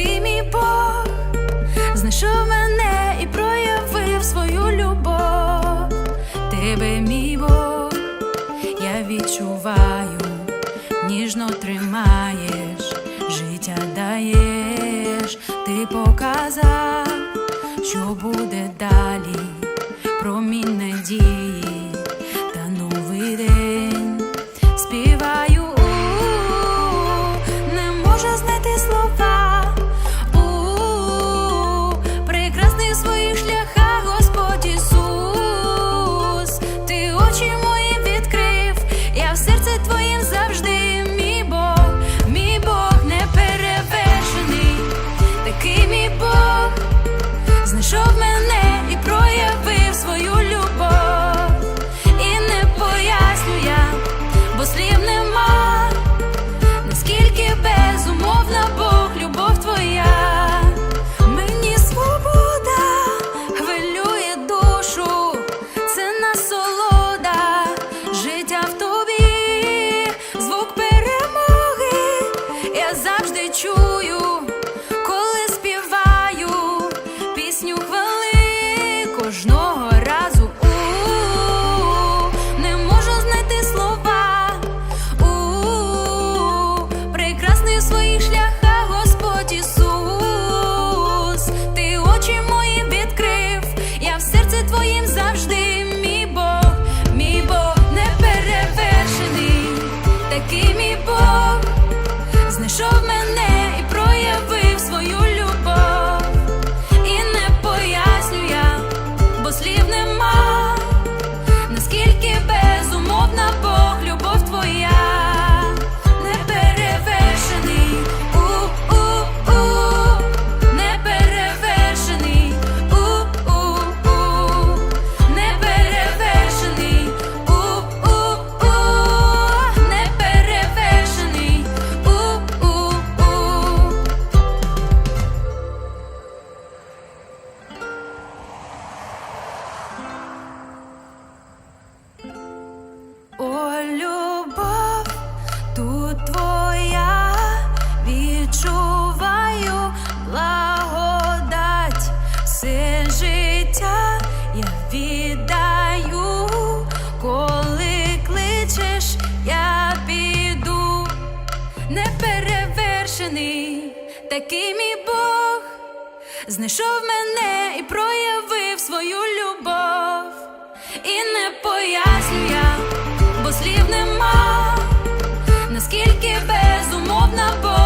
великий мій Бог. Знайшов мене і проявив свою любов, тебе, мій Бог, я відчуваю, ніжно тримаєш, життя даєш, ти показав, що буде далі, промінь надії. весняний, такий мій Бог знайшов мене і проявив свою любов, і не поясню я, бо слів нема, наскільки безумовна Бог.